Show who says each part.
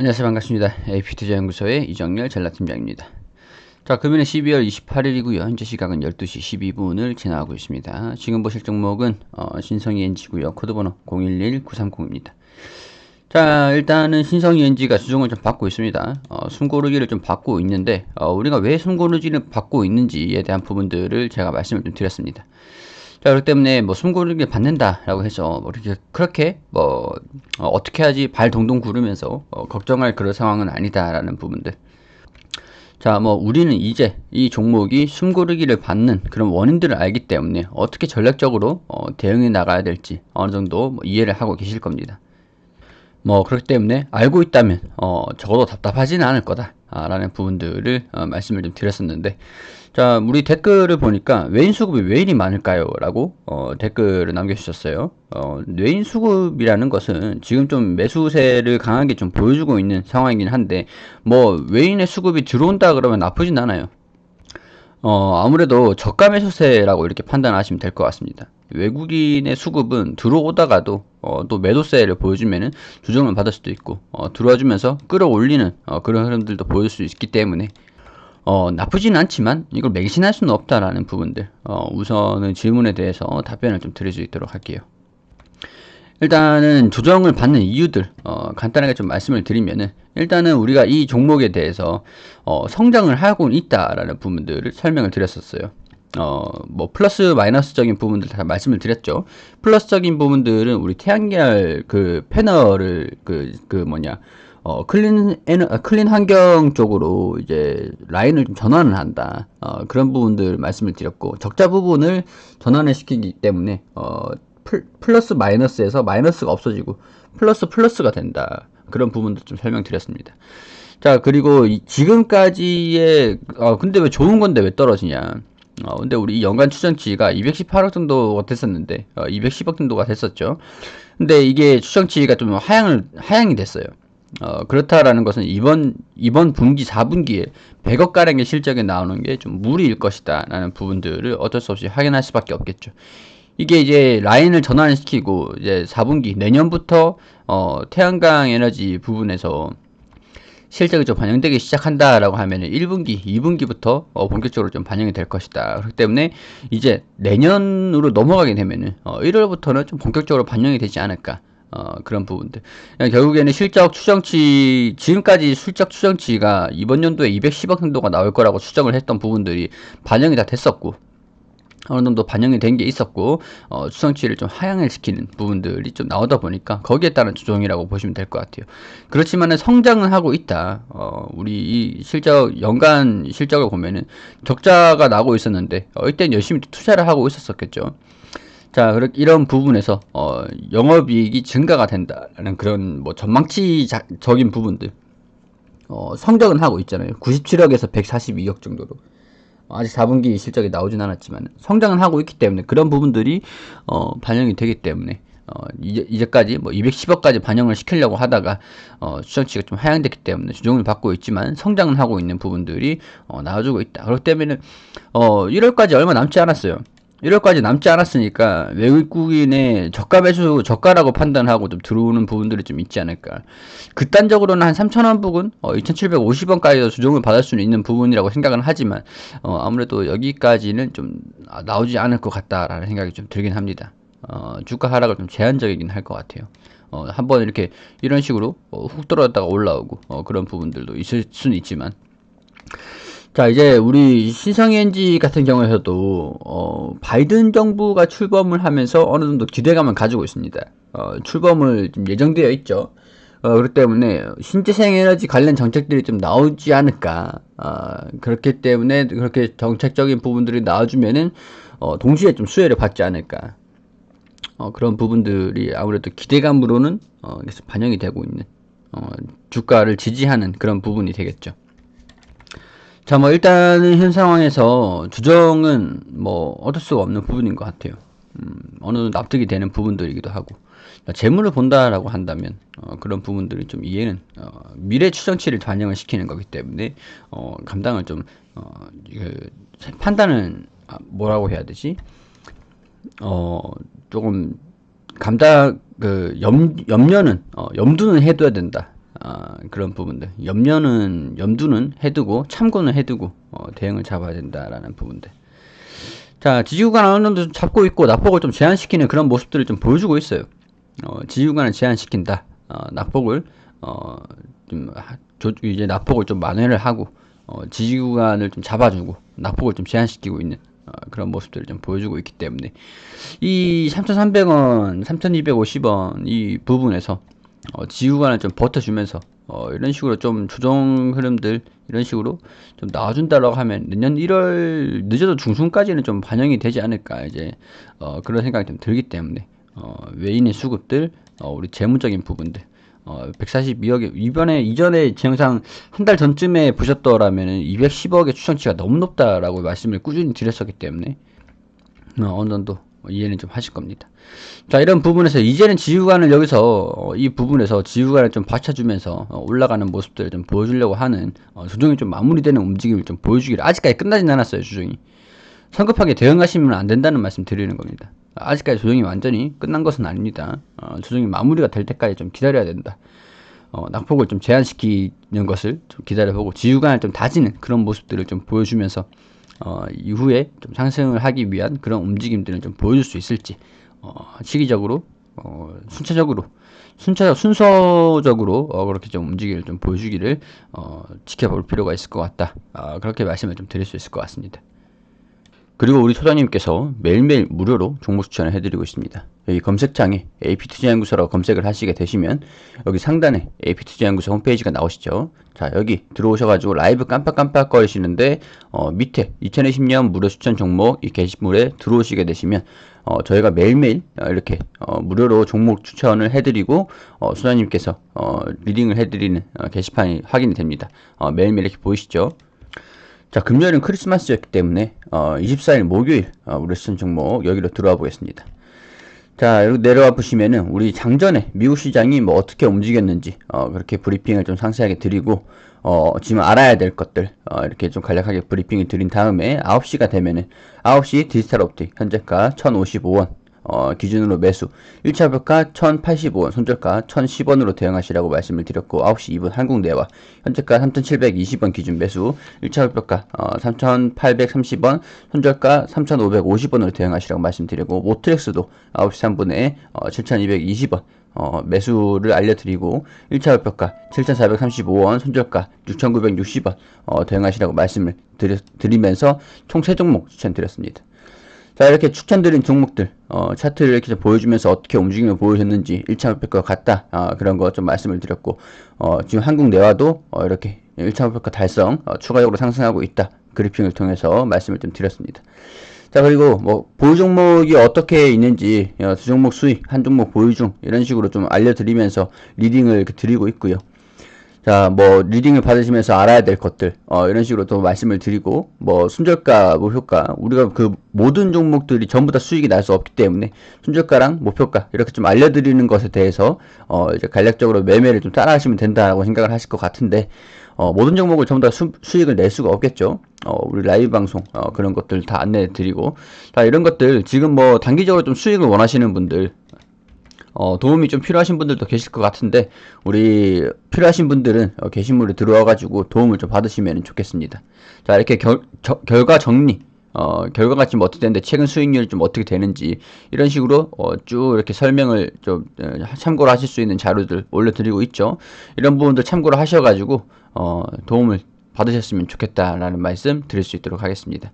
Speaker 1: 안녕하세요. 반갑습니다. AP투자 연구소의 이정렬 전략팀장입니다. 자 금일은 12월 28일이고요. 현재 시각은 12시 12분을 지나가고 있습니다. 지금 보실 종목은 어, 신성이 엔지고요. 코드번호 011930입니다. 자 일단은 신성이 엔지가 수정을 좀 받고 있습니다. 어, 숨고르기를 좀 받고 있는데 어, 우리가 왜 숨고르기를 받고 있는지에 대한 부분들을 제가 말씀을 좀 드렸습니다 자, 그렇기 때문에 뭐 숨 고르기 받는다라고 해서 뭐 이렇게 그렇게 뭐 어, 떻게 하지 발 동동 구르면서 어, 걱정할 그런 상황은 아니다라는 부분들. 자, 뭐 우리는 이제 이 종목이 숨고르기를 받는 그런 원인들을 알기 때문에 어떻게 전략적으로 어, 대응해 나가야 될지 어느 정도 뭐 이해를 하고 계실 겁니다. 뭐 그렇기 때문에 알고 있다면 어, 적어도 답답하지는 않을 거다 라는 부분들을 어, 말씀을 좀 드렸었는데 자, 우리 댓글을 보니까 외인 수급이 왜 이리 많을까요? 라고 어, 댓글을 남겨주셨어요. 어, 외인 수급이라는 것은 지금 좀 매수세를 강하게 좀 보여주고 있는 상황이긴 한데 뭐 외인의 수급이 들어온다 그러면 나쁘진 않아요. 어, 아무래도 저가 매수세라고 이렇게 판단하시면 될 것 같습니다. 외국인의 수급은 들어오다가도 어, 또 매도세를 보여주면은 조정을 받을 수도 있고 어, 들어와주면서 끌어올리는 어, 그런 흐름들도 보일 수 있기 때문에 어, 나쁘진 않지만 이걸 맹신할 수는 없다라는 부분들 어, 우선은 질문에 대해서 답변을 좀 드릴 수 있도록 할게요. 일단은 조정을 받는 이유들 어, 간단하게 좀 말씀을 드리면은 일단은 우리가 이 종목에 대해서 어, 성장을 하고 있다라는 부분들을 설명을 드렸었어요. 어, 뭐 플러스 마이너스적인 부분들 다 말씀을 드렸죠. 플러스적인 부분들은 우리 태양계열 그 패널을 그그 뭐냐 어, 클린, 에너, 아, 클린 환경 쪽으로 이제 라인을 좀 전환을 한다. 어, 그런 부분들 말씀을 드렸고, 적자 부분을 전환을 시키기 때문에, 어, 플, 플러스 마이너스에서 마이너스가 없어지고, 플러스 플러스가 된다. 그런 부분도 좀 설명드렸습니다. 자, 그리고 이, 지금까지의, 어, 근데 왜 좋은 건데 왜 떨어지냐. 어, 근데 우리 연간 추정치가 218억 정도가 됐었는데, 어, 210억 정도가 됐었죠. 근데 이게 추정치가 좀 하향을, 하향이 됐어요. 어, 그렇다라는 것은 이번 이번 분기 4분기에 100억 가량의 실적이 나오는 게 좀 무리일 것이다 라는 부분들을 어쩔 수 없이 확인할 수 밖에 없겠죠. 이게 이제 라인을 전환시키고 이제 4분기 내년부터 어, 태양광 에너지 부분에서 실적이 좀 반영되기 시작한다라고 하면 1분기, 2분기부터 어, 본격적으로 좀 반영이 될 것이다. 그렇기 때문에 이제 내년으로 넘어가게 되면은 어, 1월부터는 좀 본격적으로 반영이 되지 않을까. 어, 그런 부분들. 결국에는 실적 추정치, 지금까지 실적 추정치가 이번 연도에 210억 정도가 나올 거라고 추정을 했던 부분들이 반영이 다 됐었고, 어느 정도 반영이 된 게 있었고, 어, 추정치를 좀 하향을 시키는 부분들이 좀 나오다 보니까 거기에 따른 조정이라고 보시면 될 것 같아요. 그렇지만은 성장은 하고 있다. 어, 우리 이 실적, 연간 실적을 보면은 적자가 나고 있었는데, 어, 이때는 열심히 투자를 하고 있었었겠죠. 자, 이런 부분에서 어, 영업이익이 증가가 된다는 그런 뭐 전망치적인 부분들 어, 성적은 하고 있잖아요. 97억에서 142억 정도로. 아직 4분기 실적이 나오진 않았지만 성장은 하고 있기 때문에 그런 부분들이 어, 반영이 되기 때문에 어, 이제, 이제까지 뭐 210억까지 반영을 시키려고 하다가 어, 추정치가 좀 하향됐기 때문에 주종을 받고 있지만 성장은 하고 있는 부분들이 어, 나와주고 있다. 그렇기 때문에 어, 1월까지 얼마 남지 않았어요. 1월까지 남지 않았으니까 외국인의 저가 매수 저가라고 판단하고 좀 들어오는 부분들이 좀 있지 않을까. 극단적으로는 한 3천원 부근, 어, 2,750원까지도 조정을 받을 수는 있는 부분이라고 생각은 하지만 어, 아무래도 여기까지는 좀 나오지 않을 것 같다라는 생각이 좀 들긴 합니다. 어, 주가 하락을 좀 제한적이긴 할 것 같아요. 어, 한번 이렇게 이런 식으로 어, 훅 떨어졌다가 올라오고 어, 그런 부분들도 있을 수는 있지만 자, 이제 우리 신성엔지 같은 경우에서도 어, 바이든 정부가 출범을 하면서 어느 정도 기대감을 가지고 있습니다. 어, 출범을 좀 예정되어 있죠. 어, 그렇기 때문에 신재생 에너지 관련 정책들이 좀 나오지 않을까. 어, 그렇기 때문에 그렇게 정책적인 부분들이 나와주면은 어, 동시에 좀 수혜를 받지 않을까. 어, 그런 부분들이 아무래도 기대감으로는 어, 계속 반영이 되고 있는 어, 주가를 지지하는 그런 부분이 되겠죠. 자, 뭐 일단은 현 상황에서 주정은 뭐 어쩔 수가 없는 부분인 것 같아요. 음, 어느 정도 납득이 되는 부분들이기도 하고 재물을 본다라고 한다면 어, 그런 부분들이 좀 이해는 어, 미래 추정치를 반영을 시키는 거기 때문에 어, 감당을 좀 어, 그, 판단은 아, 뭐라고 해야 되지? 어, 조금 감당 그 염, 염려는 어, 염두는 해둬야 된다. 아, 그런 부분들. 염려는 염두는 해두고 참고는 해두고 어, 대응을 잡아야 된다라는 부분들. 자 지지구간 어느 정도 좀 잡고 있고 낙폭을 좀 제한시키는 그런 모습들을 좀 보여주고 있어요. 어, 지지구간을 제한시킨다. 어, 낙폭을 어, 좀 하- 조, 이제 낙폭을 좀 만회를 하고 어, 지지구간을 좀 잡아주고 낙폭을 좀 제한시키고 있는 어, 그런 모습들을 좀 보여주고 있기 때문에. 이 3,300원, 3,250원 이 부분에서 어, 지구간을 좀 버텨주면서 어, 이런 식으로 좀 조정 흐름들 이런 식으로 좀 나와준다라고 하면 내년 1월 늦어도 중순까지는 좀 반영이 되지 않을까 이제 어, 그런 생각이 좀 들기 때문에 어, 외인의 수급들 어, 우리 재무적인 부분들 어, 142억에 이번에 이전에 제 영상 한 달 전쯤에 보셨더라면은 210억의 추정치가 너무 높다라고 말씀을 꾸준히 드렸었기 때문에 어, 어느 정도 이해는 좀 하실 겁니다. 자, 이런 부분에서 이제는 지휘관을 여기서 어, 이 부분에서 지휘관을 좀 받쳐주면서 어, 올라가는 모습들을 좀 보여주려고 하는 어, 조정이 좀 마무리되는 움직임을 좀 보여주기를 아직까지 끝나진 않았어요, 조정이. 성급하게 대응하시면 안 된다는 말씀 드리는 겁니다. 아직까지 조정이 완전히 끝난 것은 아닙니다. 어, 조정이 마무리가 될 때까지 좀 기다려야 된다. 어, 낙폭을 좀 제한시키는 것을 좀 기다려보고 지휘관을 좀 다지는 그런 모습들을 좀 보여주면서 어, 이후에 좀 상승을 하기 위한 그런 움직임들을 좀 보여줄 수 있을지 어, 시기적으로 어, 순차적으로 순차 순서적으로 어, 그렇게 좀 움직임을 좀 보여주기를 어, 지켜볼 필요가 있을 것 같다. 아, 그렇게 말씀을 좀 드릴 수 있을 것 같습니다. 그리고 우리 소장님께서 매일매일 무료로 종목 추천을 해드리고 있습니다. 여기 검색창에 AP투자연구소라고 검색을 하시게 되시면 여기 상단에 AP투자연구소 홈페이지가 나오시죠. 자 여기 들어오셔가지고 라이브 깜빡깜빡 거리시는데 어, 밑에 2020년 무료 추천 종목 이 게시물에 들어오시게 되시면 어, 저희가 매일매일 어, 이렇게 어, 무료로 종목 추천을 해드리고 어, 소장님께서 어, 리딩을 해드리는 어, 게시판이 확인이 됩니다. 어, 매일매일 이렇게 보이시죠? 자, 금요일은 크리스마스였기 때문에 어, 24일 목요일 어, 우리 시청 종목 여기로 들어와 보겠습니다. 자, 여기 내려와 보시면은 우리 장전에 미국 시장이 뭐 어떻게 움직였는지 어, 그렇게 브리핑을 좀 상세하게 드리고 어, 지금 알아야 될 것들 어, 이렇게 좀 간략하게 브리핑을 드린 다음에 9시가 되면은 9시 디지털 옵틱 현재가 1,055원 어, 기준으로 매수 1차 벽가 1,085원, 손절가 1,010원으로 대응하시라고 말씀을 드렸고 9시 2분 한국내와 현재가 3,720원 기준 매수 1차 벽가 어, 3,830원, 손절가 3,550원으로 대응하시라고 말씀드리고 모트렉스도 9시 3분에 어, 7,220원 어, 매수를 알려드리고 1차 목표가 7,435원, 손절가 6,960원 어, 대응하시라고 말씀을 드리, 드리면서 총 3종목 추천드렸습니다. 자 이렇게 추천드린 종목들 어, 차트를 이렇게 좀 보여주면서 어떻게 움직임을 보여줬는지 1차 목표가 같다 아, 그런 거 좀 말씀을 드렸고 어, 지금 한국 내와도 어, 이렇게 1차 목표가 달성 어, 추가적으로 상승하고 있다 그래핑을 통해서 말씀을 좀 드렸습니다. 자 그리고 뭐 보유 종목이 어떻게 있는지 어, 두 종목 수익 한 종목 보유 중 이런 식으로 좀 알려드리면서 리딩을 이렇게 드리고 있고요. 자, 뭐 리딩을 받으시면서 알아야 될 것들 어, 이런 식으로 또 말씀을 드리고 뭐 순저가, 목표가 우리가 그 모든 종목들이 전부 다 수익이 날 수 없기 때문에 순저가랑 목표가 이렇게 좀 알려드리는 것에 대해서 어, 이제 간략적으로 매매를 좀 따라하시면 된다고 생각을 하실 것 같은데 어, 모든 종목을 전부 다 수, 수익을 낼 수가 없겠죠. 어, 우리 라이브 방송 어, 그런 것들 다 안내해 드리고 자 이런 것들 지금 뭐 단기적으로 좀 수익을 원하시는 분들 어, 도움이 좀 필요하신 분들도 계실 것 같은데 우리 필요하신 분들은 어, 게시물에 들어와 가지고 도움을 좀 받으시면 좋겠습니다. 자 이렇게 결, 저, 결과 정리 어, 결과가 지금 어떻게 되는데 최근 수익률이 좀 어떻게 되는지 이런 식으로 어, 쭉 이렇게 설명을 좀 어, 참고로 하실 수 있는 자료들 올려드리고 있죠. 이런 부분들 참고로 하셔가지고 어, 도움을 받으셨으면 좋겠다라는 말씀 드릴 수 있도록 하겠습니다.